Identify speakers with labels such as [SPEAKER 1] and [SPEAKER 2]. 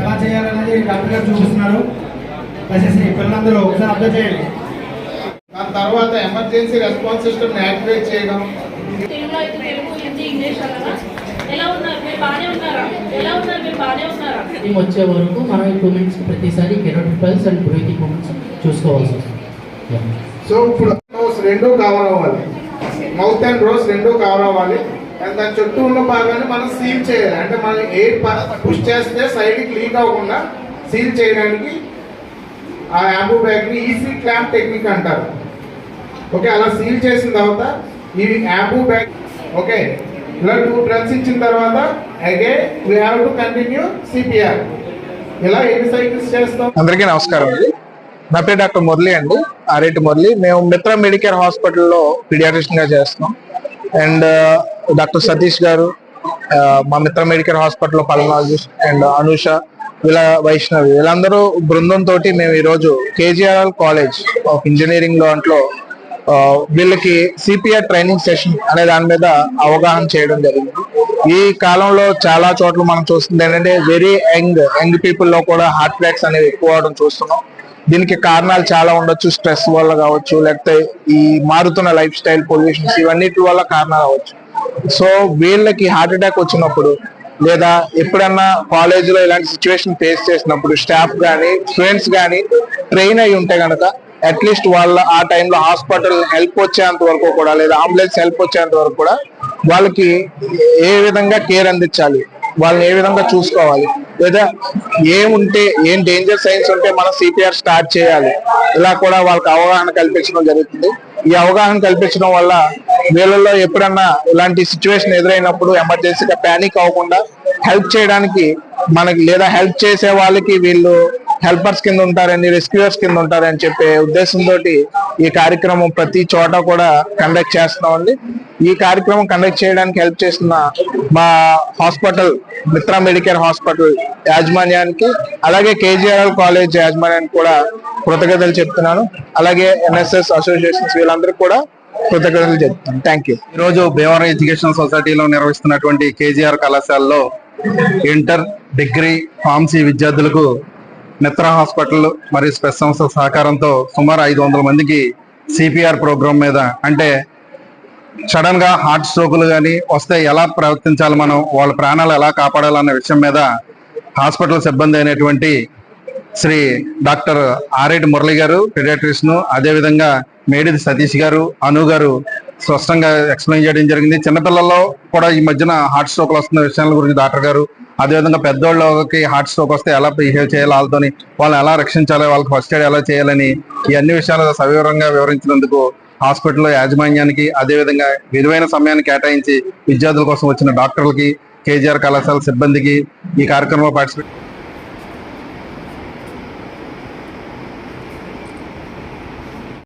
[SPEAKER 1] ఎలా చేయాలనేది డాక్టర్ గారు చూపిస్తున్నారు. దయచేసి పిల్లలందరూ ఒకసారి అబ్జర్వ్ చేయండి.
[SPEAKER 2] దాని తర్వాత ఎమర్జెన్సీ రెస్పాన్స్ సిస్టమ్ యాక్టివేట్ చేయడం.
[SPEAKER 3] తెలుగులో అయితే తెలుగు హిందీ ఇంగ్లీష్ అలాగా ఎలా ఉన్నారు? మీరు బాగానే ఉన్నారా? ఎలా ఉన్నారు? మీరు బాగానే ఉన్నారా?
[SPEAKER 4] టీం వచ్చే వరకు మనం టూ మినిట్స్ ప్రతిసారి carotid pulse and breathing movements చూసుకోవాల్సి వస్తుంది.
[SPEAKER 2] సో ఇప్పుడు నోస్ రెండు కవర్ అవ్వాలి. మౌత్ అండ్ రోస్ రెండు కవర్ అవ్వాలి. దాని చుట్టూ ఉన్న భాగాన్ని మనం సీల్ చేయాలి. అంటే మనం ఎయిర్ పుష్ చేస్తే సైడ్కి లీక్ అవ్వకుండా సీల్ చేయడానికి ఆ యాంబూ బ్యాగ్ని ఈజీ క్లాంప్ టెక్నిక్ అంటారు. ఓకే అలా సీల్ చేసిన తర్వాత ఈ యాంబూ బ్యాగ్ ఓకే ఇలా టూ డ్రగ్స్ ఇచ్చిన తర్వాత again we have to continue CPR ఇలా ఎన్ని సైకిల్స్ చేస్తాం?
[SPEAKER 5] అందరికీ నమస్కారం అండి. నా పేరు డాక్టర్ మురళి అండి. ఆరేటి మురళి. మేము మిత్ర మెడికేర్ హాస్పిటల్లో పీడియాట్రిషియన్గా చేస్తున్నాం. అండ్ డాక్టర్ సతీష్ గారు మా మిత్ర మెడికల్ హాస్పిటల్లో పల్మనాలజిస్ట్ అండ్ అనూష వీళ్ళ వైష్ణవి వీళ్ళందరూ బృందంతో మేము ఈరోజు కేజీఆర్ఎల్ కాలేజ్ ఆఫ్ ఇంజనీరింగ్ దాంట్లో వీళ్ళకి సిపిఆర్ ట్రైనింగ్ సెషన్ అనే దాని మీద అవగాహన చేయడం జరిగింది. ఈ కాలంలో చాలా చోట్ల మనం చూస్తుంది ఏంటంటే వెరీ యంగ్ యంగ్ పీపుల్లో కూడా హార్ట్ అటాక్స్ అనేవి ఎక్కువ అవడం చూస్తున్నాం. దీనికి కారణాలు చాలా ఉండొచ్చు స్ట్రెస్ వల్ల కావచ్చు లేకపోతే ఈ మారుతున్న లైఫ్ స్టైల్ పొల్యూషన్స్ ఇవన్నిటి వల్ల కారణాలు అవ్వచ్చు. సో వీళ్ళకి హార్ట్ అటాక్ వచ్చినప్పుడు లేదా ఎప్పుడన్నా కాలేజ్లో ఇలాంటి సిచ్యువేషన్ ఫేస్ చేసినప్పుడు స్టాఫ్ కానీ స్టూడెంట్స్ కానీ ట్రైన్ అయి ఉంటే గనక అట్లీస్ట్ వాళ్ళ ఆ టైంలో హాస్పిటల్ హెల్ప్ వచ్చేంత వరకు కూడా లేదా అంబులెన్స్ హెల్ప్ వచ్చేంత వరకు కూడా వాళ్ళకి ఏ విధంగా కేర్ అందించాలి? వాళ్ళని ఏ విధంగా చూసుకోవాలి? లేదా ఏముంటే ఏం డేంజర్ సైన్స్ ఉంటే మనం సిపిఆర్ స్టార్ట్ చేయాలి? ఇలా కూడా వాళ్ళకి అవగాహన కల్పించడం జరుగుతుంది. ఈ అవగాహన కల్పించడం వల్ల వీళ్ళల్లో ఎప్పుడన్నా ఇలాంటి సిచ్యువేషన్ ఎదురైనప్పుడు ఎమర్జెన్సీగా ప్యానిక్ అవ్వకుండా హెల్ప్ చేయడానికి మనకి లేదా హెల్ప్ చేసే వాళ్ళకి వీళ్ళు హెల్పర్స్ కింద ఉంటారని రెస్క్యూయర్స్ కింద ఉంటారని చెప్పే ఉద్దేశంతో ఈ కార్యక్రమం ప్రతి చోట కూడా కండక్ట్ చేస్తున్నామండి ఈ కార్యక్రమం కండక్ట్ చేయడానికి హెల్ప్ చేస్తున్న మా హాస్పిటల్ మిత్ర మెడికేర్ హాస్పిటల్ యాజమాన్యానికి అలాగే కేజీఆర్ఎల్ కాలేజ్ యాజమాన్యానికి కూడా కృతజ్ఞతలు చెప్తున్నాను. అలాగే ఎన్ఎస్ఎస్ అసోసియేషన్స్ వీళ్ళందరికీ కూడా కృతజ్ఞతలు చెప్తాను. థ్యాంక్ యూ
[SPEAKER 6] ఈరోజు భీమవరం ఎడ్యుకేషన్ సొసైటీలో నిర్వహిస్తున్నటువంటి కేజీఆర్ కళాశాలలో ఇంటర్ డిగ్రీ ఫార్మసీ విద్యార్థులకు మిత్ర హాస్పిటల్ మరియు స్పెస్ సంస్థ సహకారంతో సుమారు ఐదు వందల మందికి సిపిఆర్ ప్రోగ్రాం మీద అంటే సడన్గా హార్ట్ స్ట్రోకులు కానీ వస్తే ఎలా ప్రవర్తించాలి మనం వాళ్ళ ప్రాణాలు ఎలా కాపాడాలన్న విషయం మీద హాస్పిటల్ సిబ్బంది అయినటువంటి శ్రీ డాక్టర్ ఆరేటి మురళి గారు పిడియాట్రిస్ట్ అదేవిధంగా మేడిది సతీష్ గారు అను గారు స్పష్టంగా ఎక్స్ప్లెయిన్ చేయడం జరిగింది. చిన్నపిల్లల్లో కూడా ఈ మధ్యన హార్ట్ స్ట్రోక్లు వస్తున్న విషయాల గురించి డాక్టర్ గారు అదేవిధంగా పెద్దోళ్ళకి హార్ట్ స్ట్రోక్ వస్తే ఎలా బిహేవ్ చేయాలి వాళ్ళతోని వాళ్ళని ఎలా రక్షించాలి వాళ్ళకి ఫస్ట్ ఎయిడ్ ఎలా చేయాలని ఈ అన్ని విషయాలు సవివరంగా వివరించినందుకు హాస్పిటల్లో యాజమాన్యానికి అదేవిధంగా విలువైన సమయాన్ని కేటాయించి విద్యార్థుల కోసం వచ్చిన డాక్టర్లకి కేజీఆర్ కళాశాల సిబ్బందికి ఈ కార్యక్రమంలో పార్టిసిపేట్